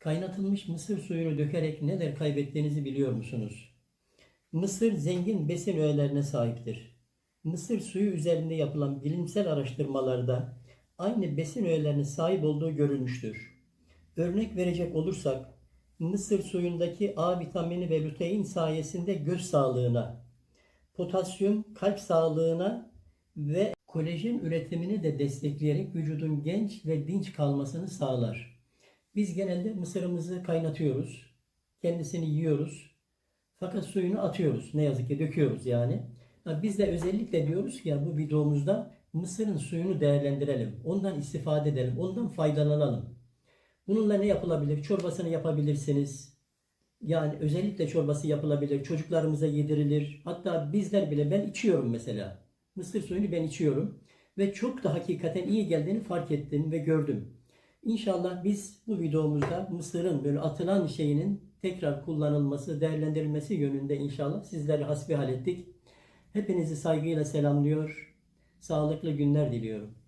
Kaynatılmış mısır suyunu dökerek neler kaybettiğinizi biliyor musunuz? Mısır zengin besin öğelerine sahiptir. Mısır suyu üzerinde yapılan bilimsel araştırmalarda aynı besin öğelerine sahip olduğu görülmüştür. Örnek verecek olursak, mısır suyundaki A vitamini ve lutein sayesinde göz sağlığına, potasyum kalp sağlığına ve kolajen üretimini de destekleyerek vücudun genç ve dinç kalmasını sağlar. Biz genelde mısırımızı kaynatıyoruz. Kendisini yiyoruz. Fakat suyunu atıyoruz. Ne yazık ki döküyoruz yani. Biz de özellikle diyoruz ki ya bu videomuzda mısırın suyunu değerlendirelim. Ondan istifade edelim. Ondan faydalanalım. Bununla ne yapılabilir? Çorbasını yapabilirsiniz. Yani özellikle çorbası yapılabilir. Çocuklarımıza yedirilir. Hatta bizler bile ben içiyorum mesela. Mısır suyunu ben içiyorum. Ve çok da hakikaten iyi geldiğini fark ettim ve gördüm. İnşallah biz bu videomuzda mısırın böyle atılan şeyinin tekrar kullanılması, değerlendirilmesi yönünde inşallah sizleri hasbihal ettik. Hepinizi saygıyla selamlıyor. Sağlıklı günler diliyorum.